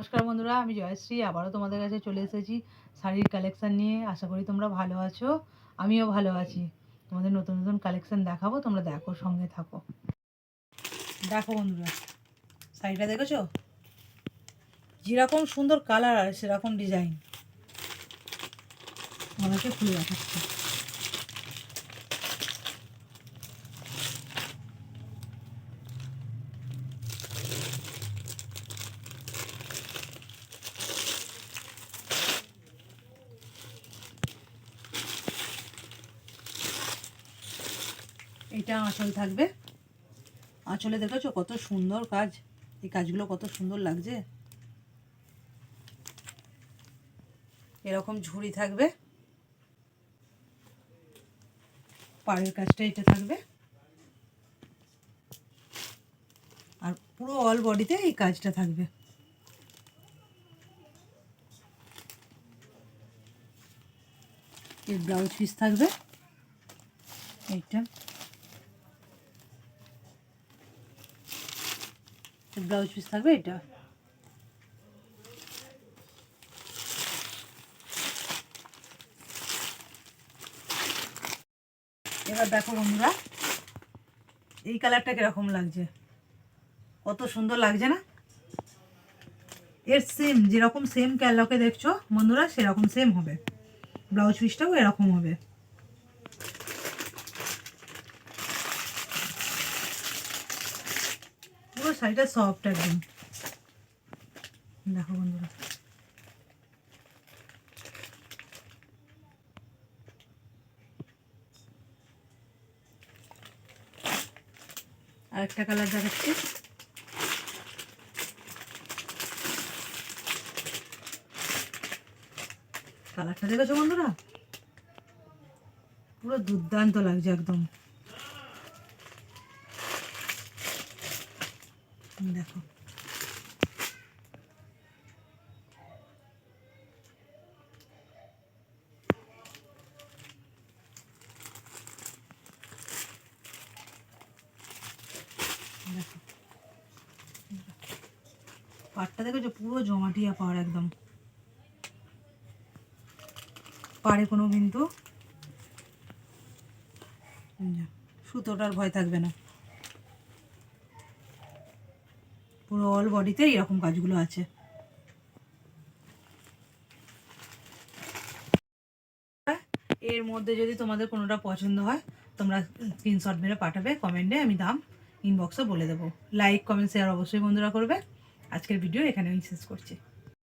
নমস্কার বন্ধুরা, আমি জয়শ্রী, আবারও তোমাদের কাছে চলে এসেছি শাড়ির কালেকশান নিয়ে। আশা করি তোমরা ভালো আছো, আমিও ভালো আছি। তোমাদের নতুন নতুন কালেকশান দেখাবো, তোমরা দেখো, সঙ্গে থাকো। দেখো বন্ধুরা, শাড়িটা দেখেছ? যেরকম সুন্দর কালার আর সেরকম ডিজাইন আমাকে খুলে দেখাচ্ছে। এটা আঁচল থাকবে। আঁচলে দেখেছ কত সুন্দর কাজ? এই কাজগুলো কত সুন্দর লাগছে। এরকম ঝুড়ি থাকবে। পাড়ের কাজটা এটা থাকবে। আর পুরো অল বডিতে এই কাজটা থাকবে। এর ব্লাউজ পিস থাকবে। এইটা। ব্লাউজ পিস থাকবে এটা। এবার দেখো বন্ধুরা, এই কালারটা কীরকম লাগছে? কত সুন্দর লাগছে না? এর সেম যেরকম সেম ক্যালকে দেখছ বন্ধুরা, সেরকম সেম হবে। ব্লাউজ পিসটাও এরকম হবে। শাড়িটা সফট একদম। দেখো বন্ধুরা। আরেকটা কালার দেখাচ্ছি। কালারটা দেখেছ বন্ধুরা? পুরো দুর্দান্ত লাগছে একদম। দেখো। পাড়টা দেখেছ? পুরো জমাটিয়া পাড় একদম। পাড়ে কোনো কিন্তু সুতোটার ভয় থাকবে না। পুরো অল বডিতে এরকম কাজগুলো আছে। এর মধ্যে যদি তোমাদের কোনোটা পছন্দ হয়, তোমরা স্ক্রিনশট মেরে পাঠাবে কমেন্টে আমি দাম ইনবক্সে বলে দেবো। লাইক কমেন্ট শেয়ার অবশ্যই বন্ধুরা করবে। আজকের ভিডিও এখানে আমি শেষ করছি।